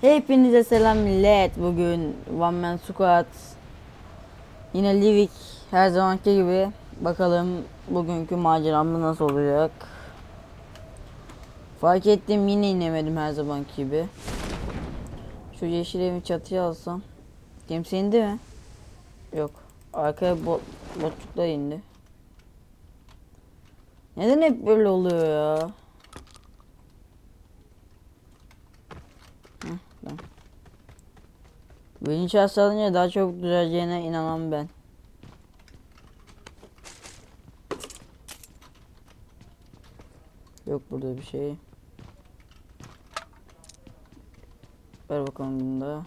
Hepinize selam millet. Bugün One Man Squad yine Livik her zamanki gibi. Bakalım bugünkü maceramız nasıl olacak. Fark ettim yine inemedim her zamanki gibi. Şu yeşil evin çatıya alsam. Kimse indi mi? Yok. Arkaya bot, botçuklar indi. Neden hep böyle oluyor ya? Bilinç hastalığınca daha çok düzeleceğine inanmam ben. Yok burada bir şey. Ver bakalım bunu da.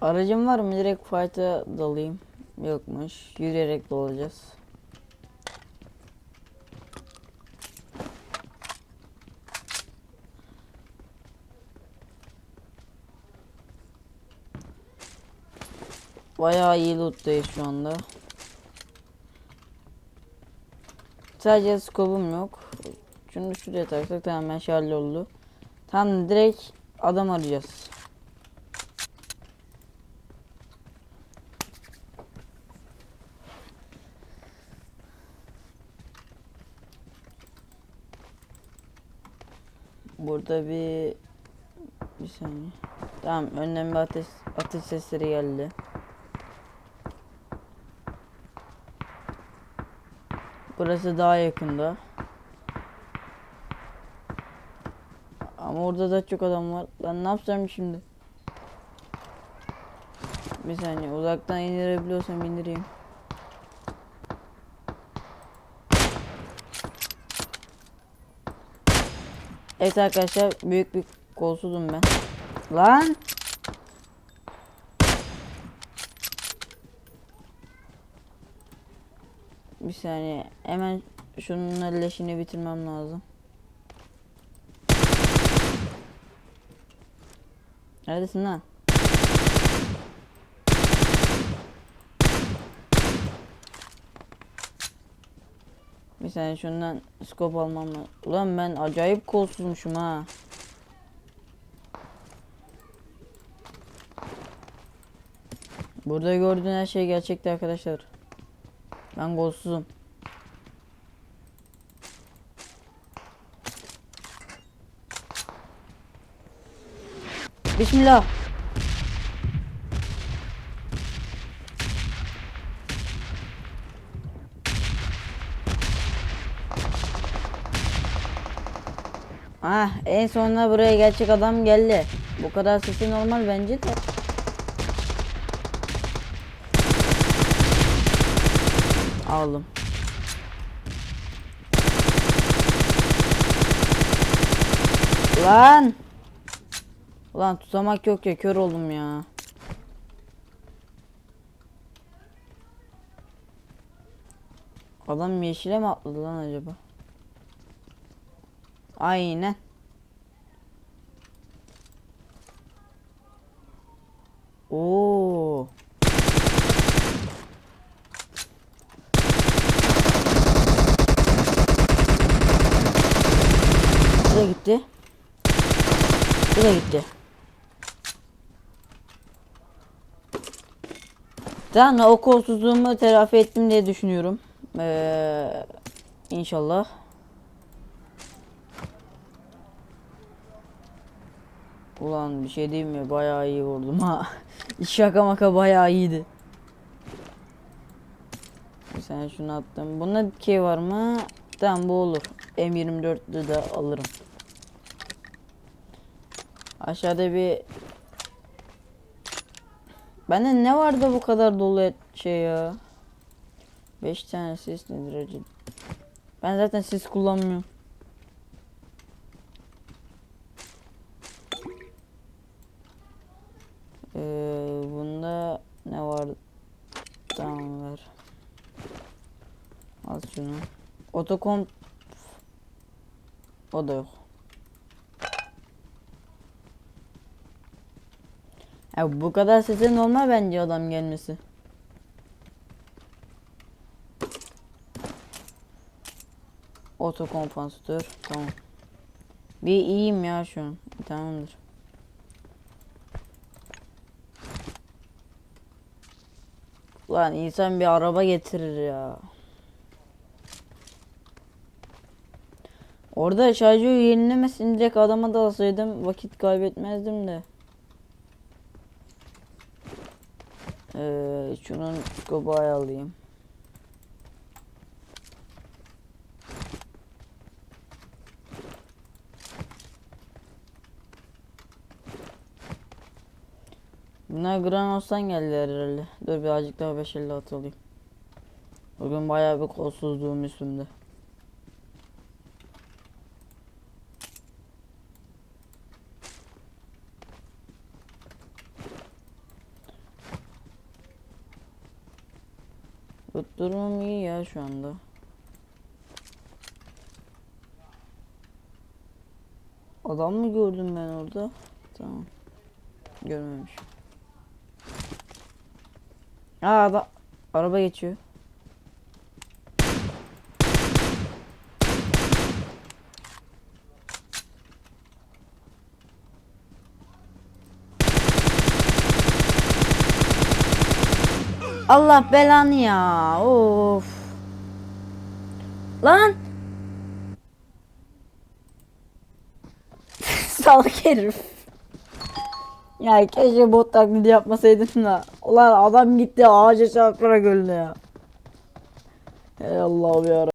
Aracım var mı? Direkt fight'a dalayım. Yokmuş. Yürüyerek dolacağız. Bayağı iyi loot'tayız şu anda. Sadece scope'um yok. Şunu şuraya taksak tamamen şarjlı oldu. Tam direkt adam arayacağız. Burada bir bir saniye. Tamam önden bir ateş, ateş sesleri geldi. Burası daha yakında. Ama orada da çok adam var. Ben ne yapacağım şimdi? Bir saniye uzaktan indirebiliyorsam indireyim. Evet arkadaşlar büyük bir kolsuzum ben. Lan! Bir saniye hemen şunun leşini bitirmem lazım. Neredesin lan? Bir saniye şundan skop almam lazım. Ulan ben acayip kolsuzmuşum ha. Burada gördüğün her şey gerçekti arkadaşlar. Ben golsuzum. Bismillah. Ah en sonunda buraya gerçek adam geldi. Bu kadar sesi normal bence de. Aldım. Lan! Ulan tutamak yok ya kör oldum ya. Adam yeşile mi atladı lan acaba? Aynen. Oo. Bu da gitti. Bu da gitti. Tamam o kolsuzluğumu telafi ettim diye düşünüyorum. Ee, inşallah. Ulan bir şey diyeyim mi? Bayağı iyi vurdum ha. Şaka maka bayağı iyiydi. Sen şunu attım. Bunda dikey var mı? Tamam bu olur. M24'lü de alırım. Aşağıda bir Bende ne vardı bu kadar dolu et şey ya? 5 tane sis nedir acı? Ben zaten sis kullanmıyorum. Ee, bunda ne var? Tamam ver. Al şunu. Otokom o da yok. Ya bu kadar sese normal bence adam gelmesi. Oto kompansatör. Tamam. Bir iyiyim ya şu an. Tamamdır. Lan insan bir araba getirir ya. Orada şarjı yenilemesin direkt adama da alsaydım vakit kaybetmezdim de. Ee, şunun skobayı alayım. Bunlar Granos'tan geldiler herhalde. Dur birazcık daha 556 alayım. Bugün bayağı bir kolsuzluğum üstümde. Durumum iyi ya şu anda. Adam mı gördüm ben orada? Tamam. Görmemişim. Aa bak araba geçiyor. Allah belanı ya. Of. Lan. Salak herif. Ya keşke bot taklidi yapmasaydım da. Ulan adam gitti ağaca çarparak öldü ya. Ey Allah'ım ya.